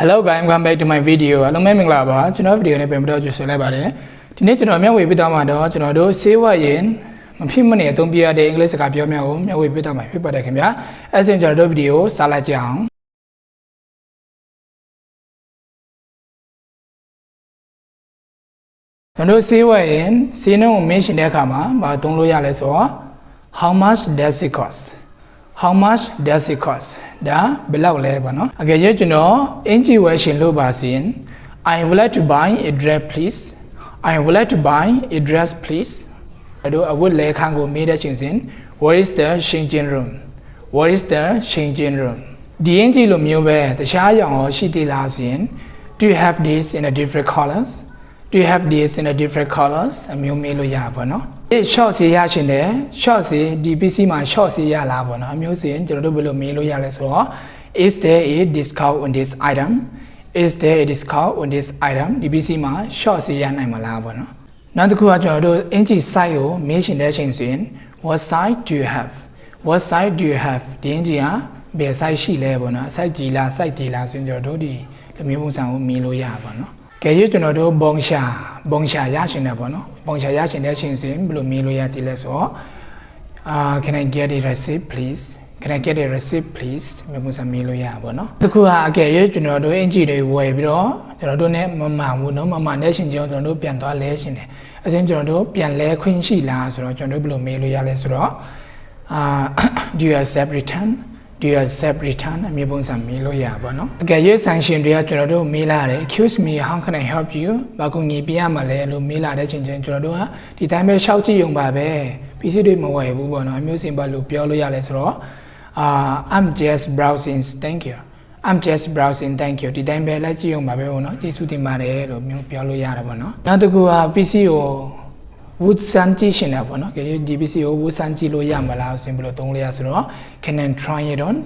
Hello guys welcome back to my video အားလုံးပဲမင်္ဂလာပါကျွန်တော်ဗီဒီယိုနဲ့ပြန်ပြီးတော့ကြိုဆိုလိုက်ပါတယ်ဒီနေ့ကျွန်တော်မျှဝေပေးသွားမှာတော့ကျွန်တော်တို့ဆေးဝါးရင်မဖြစ်မနေအသုံးပြရတဲ့အင်္ဂလိပ်စကားပြောများကိုမျှဝေပေးသွားမှာဖြစ်ပါတယ်ခင်ဗျာအဲဆိုရင်ကျွန်တော်တို့ဗီဒီယိုစလိုက်ကြအောင်ကျွန်တော်တို့ဆေးဝါးရင်ဆေးနှုန်းကိုမင်းရှင်တဲ့အခါမှာမသုံးလို့ရလဲဆိုတော့ how much does it cost how much does it cost ဒါဘယ်လောက်လဲပေါ့နော်အကယ်၍ကျွန်တော်အင်ဂျီဝယ်ရှင်လို့ပါစီရင် I would like to buy a dress please I would like to buy a dress please တို့အဝတ်လဲခန်းကိုမေးတဲ့ချိန်စဉ် Where is the changing room Where is the changing room ဒီအင်ဂျီလိုမျိုးပဲတခြားရောင်ရောရှိသေးလားဆိုရင် Do you have this in a different colors Do you have this in a different colors အမျိုးမေးလို့ရပါတော့။ဒီ short စီရရှင်တယ် short စီဒီ PC မှာ short စီရလားပေါ့နော်။အမျိုးစီရင်ကျွန်တော်တို့ဘယ်လိုမေးလို့ရလဲဆိုတော့ is there a discount on this item is there a discount on this item ဒီ PC မှာ short စီရနိုင်မလားပေါ့နော်။နောက်တစ်ခုကကျွန်တော်တို့ inch size ကိုမေးရှင်တဲ့အချိန်ဆိုရင် what size do you have what size do you have ဒီ inch ကဘယ် size ရှိလဲပေါ့နော်။ size ကြီးလား size ဒီလားဆိုရင်ကျွန်တော်တို့ဒီလိုမျိုးပုံစံကိုမေးလို့ရပါတော့။ ကဲရကျွန်တော်တို့ဘုံရှာဘုံရှာရရှင်တယ်ပေါ့နော်ဘုံရှာရရှင်တဲ့အချိန်စဉ်ဘယ်လိုမေးလို့ရသေးလဲဆိုတော့အာ can i get a receipt please can i get a receipt please မျိုးပုံစံမေးလို့ရပါတော့တခုကအကယ်ရကျွန်တော်တို့အင်ဂျီတွေဝယ်ပြီးတော့ကျွန်တော်တို့ ਨੇ မမှန်ဘူးနော်မမှန်တဲ့ရှင်ကျွန်တော်တို့ပြန်သွားလဲရှင်တယ်အရင်ကျွန်တော်တို့ပြန်လဲခွင့်ရှိလားဆိုတော့ကျွန်တော်တို့ဘယ်လိုမေးလို့ရလဲဆိုတော့အာ do you accept return do you accept return အမျိုးပုံစံမေးလို့ရပါတော့။အကယ်၍ဆိုင်ရှင်တွေကကျွန်တော်တို့မေးလာတယ် excuse me how can i help you ဘာကူညီပေးရမလဲလို့မေးလာတဲ့ချိန်ချင်းကျွန်တော်တို့ကဒီတိုင်းပဲရှောက်ကြည့်ရုံပါပဲပစ္စည်းတွေမဝယ်ဘူးပေါ့နော်အမျိုးစင်ပါလို့ပြောလို့ရလဲဆိုတော့အာ I'm just browsing thank you I'm just browsing thank you ဒီတိုင်းပဲလိုက်ကြည့်ရုံပါပဲပေါ့နော်ကျေးဇူးတင်ပါတယ်လို့မျိုးပြောလို့ရတယ်ပေါ့နော်နောက်တစ်ခုက PC ကို wood စမ်းကြည့်ရှင်တာပေါ့နော်ကြည့်ဒီ PC ကို wood စမ်းကြည့်လို့ရမလားဆင်ဘလို့သုံးလို့ရဆိုတော့ can I try it on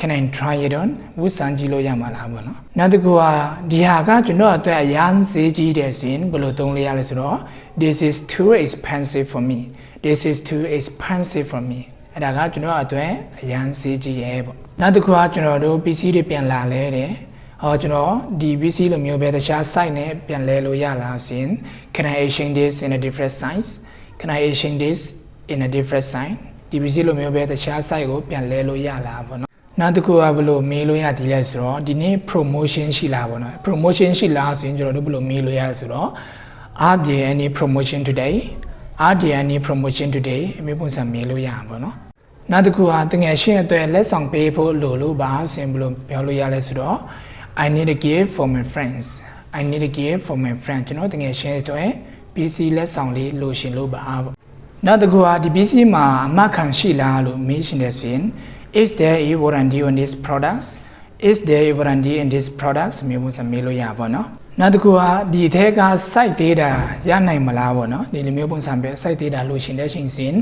can I try it on wood စမ်းကြည့်လို့ရမလားပေါ့နော်နောက်တစ်ခုကဒီဟာကကျွန်တော်အတွက်အရန်ဈေးကြီးတယ်ဆိုရင်ဘယ်လိုသုံးလို့ရလဲဆိုတော့ this is too expensive for me this is too expensive for me အဲ့ဒါကကျွန်တော်အတွက်အရန်ဈေးကြီးရဲ့ပေါ့နောက်တစ်ခုကကျွန်တော်တို့ PC တွေပြန်လာလဲတယ် ဟောကျွန်တော်ဒီ PC လိုမျိုးပဲတခြား site နဲ့ပြန်လဲလို့ရလားဆိုရင် can I exchange this in a different size can I exchange this in a different size ဒီ PC လိုမျိုးပဲတခြား site ကိုပြန်လဲလို့ရလားပေါ့နော်နောက်တစ်ခုကဘယ်လိုမေးလို့ရသည်လဲဆိုတော့ဒီနေ့ promotion ရှိလားပေါ့နော် promotion ရှိလားဆိုရင်ကျွန်တော်တို့ဘယ်လိုမေးလို့ရလဲဆိုတော့ are there any promotion today are there any promotion today အမျိုးပုံစံမေးလို့ရမှာပေါ့နော်နောက်တစ်ခုကတငယ်ရှင်းအတွက်လက်ဆောင်ပေးဖို့လိုလို့ပါဆိုရင်ဘယ်လိုပြောလို့ရလဲဆိုတော့ I need a gift for my friends I need a gift for my friend ကျွန်တော်တကယ်ရှင်းတဲ့ PC လက်ဆောင်လေးလိုရှင်လို့ပါပေါ့နောက်တစ်ခုကဒီ PC မှာအမှတ်ခံရှိလားလို့မေးရှင်တယ်ဆိုရင် is there a warranty on this products is there a warranty in this products မျိုးပုံစံမေးလို့ရပါတော့နောက်တစ်ခုကဒီအထက်က site data ရနိုင်မလားပေါ့နော်ဒီလိုမျိုးပုံစံပဲ site data လိုရှင်တဲ့ချိန်စဉ်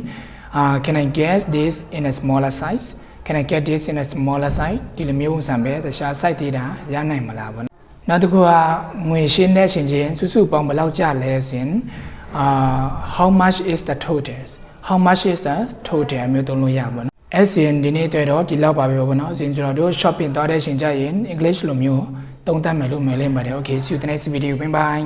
uh can i guess this in a smaller size can i get this in a smaller size ဒီလိုမျိုးပုံစံပဲတခြား site data ရနိုင်မလားပေါ့နော်နောက်တစ်ခုကငွေရှင်းတဲ့ချိန်ချင်းစုစုပေါင်းဘယ်လောက်ကျလဲဆိုရင် uh how much is the total how much is the total အမျိုးသုံးလို့ရပါတော့အဲ့စရင်ဒီနေ့တွေ့တော့ဒီလောက်ပါပဲပေါ့နော်အရင်ကျွန်တော်တို့ shopping သွားတဲ့ချိန်ကျရင် English လိုမျိုးသုံးသပ်မယ်လို့မယ်လိမ့်ပါတယ် okay see you the next video bye bye